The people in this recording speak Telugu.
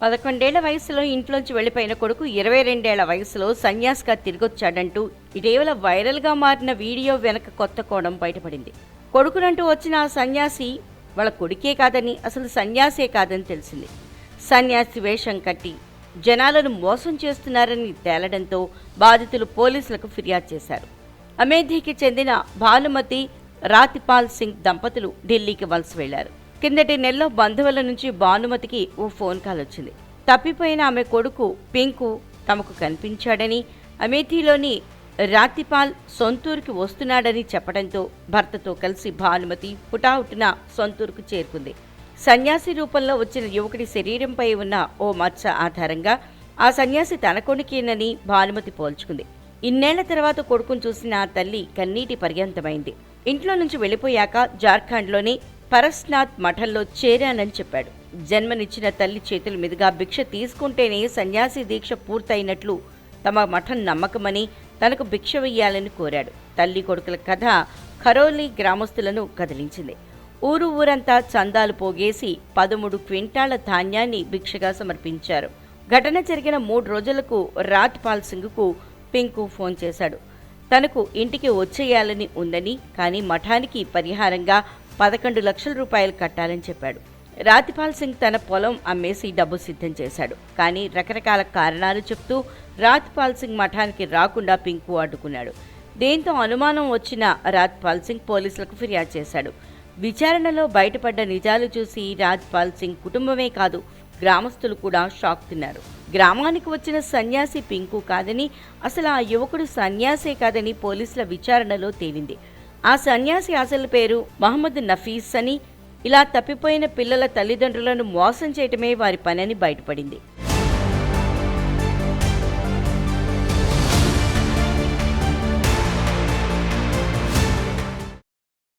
పదకొండేళ్ళ వయసులో ఇంట్లోంచి వెళ్ళిపోయిన కొడుకు ఇరవై రెండేళ్ళ వయసులో సన్యాసిగా తిరిగొచ్చాడంటూ ఇటీవల వైరల్గా మారిన వీడియో వెనక కొత్త కోణం బయటపడింది. కొడుకునంటూ వచ్చిన ఆ సన్యాసి వాళ్ళ కొడుకే కాదని అసలు సన్యాసే కాదని తెలిసింది. సన్యాసి వేషం కట్టి జనాలను మోసం చేస్తున్నారని తేలడంతో బాధితులు పోలీసులకు ఫిర్యాదు చేశారు. అమేథీకి చెందిన భానుమతి రాతిపాల్ సింగ్ దంపతులు ఢిల్లీకి వలస వెళ్ళారు కిందటి నెలలో బంధువుల నుంచి భానుమతికి ఓ ఫోన్ కాల్ వచ్చింది. తప్పిపోయిన ఆమె కొడుకు పింకు తమకు కనిపించాడని అమేథీలోని రాతిపాల్ సొంతూరుకి వస్తున్నాడని చెప్పడంతో భర్తతో కలిసి భానుమతి హుటాహుటిన సొంతూరుకు చేరుకుంది. సన్యాసి రూపంలో వచ్చిన యువకుడి శరీరంపై ఉన్న ఓ మచ్చ ఆధారంగా ఆ సన్యాసి తన కొడుకేనని భానుమతి పోల్చుకుంది. ఇన్నేళ్ళ తర్వాత కొడుకును చూసిన ఆ తల్లి కన్నీటి పర్యంతమైంది. ఇంట్లో నుంచి వెళ్ళిపోయాక జార్ఖండ్లోని పరస్నాథ్ మఠంలో చేరానని చెప్పాడు. జన్మనిచ్చిన తల్లి చేతుల మీదుగా భిక్ష తీసుకుంటేనే సన్యాసి దీక్ష పూర్తయినట్లు తమ మఠం నమ్మకమని తనకు భిక్ష వెయ్యాలని కోరాడు. తల్లి కొడుకుల కథ ఖరోలి గ్రామస్తులను కదిలించింది. ఊరు ఊరంతా చందాలు పోగేసి పదమూడు క్వింటాళ్ళ ధాన్యాన్ని భిక్షగా సమర్పించారు. ఘటన జరిగిన మూడు రోజులకు రాజ్పాల్ సింగ్కు పింకు ఫోన్ చేశాడు. తనకు ఇంటికి వచ్చేయాలని ఉందని కానీ మఠానికి పరిహారంగా పదకొండు లక్షల రూపాయలు కట్టాలని చెప్పాడు. రాతిపాల్ సింగ్ తన పొలం అమ్మేసి డబ్బు సిద్ధం చేశాడు. కానీ రకరకాల కారణాలు చెప్తూ రాతిపాల్ సింగ్ మఠానికి రాకుండా పింకు అడ్డుకున్నాడు. దీంతో అనుమానం వచ్చిన రాజ్పాల్ సింగ్ పోలీసులకు ఫిర్యాదు చేశాడు. విచారణలో బయటపడ్డ నిజాలు చూసి రాజ్పాల్ సింగ్ కుటుంబమే కాదు గ్రామస్తులు కూడా షాక్ తిన్నారు. గ్రామానికి వచ్చిన సన్యాసి పింకు కాదని అసలు ఆ యువకుడు సన్యాసే కాదని పోలీసుల విచారణలో తేలింది. ఆ సన్యాసి అసలు పేరు మహమ్మద్ నఫీస్ అని. ఇలా తప్పిపోయిన పిల్లల తల్లిదండ్రులను మోసం చేయటమే వారి పనని బయటపడింది.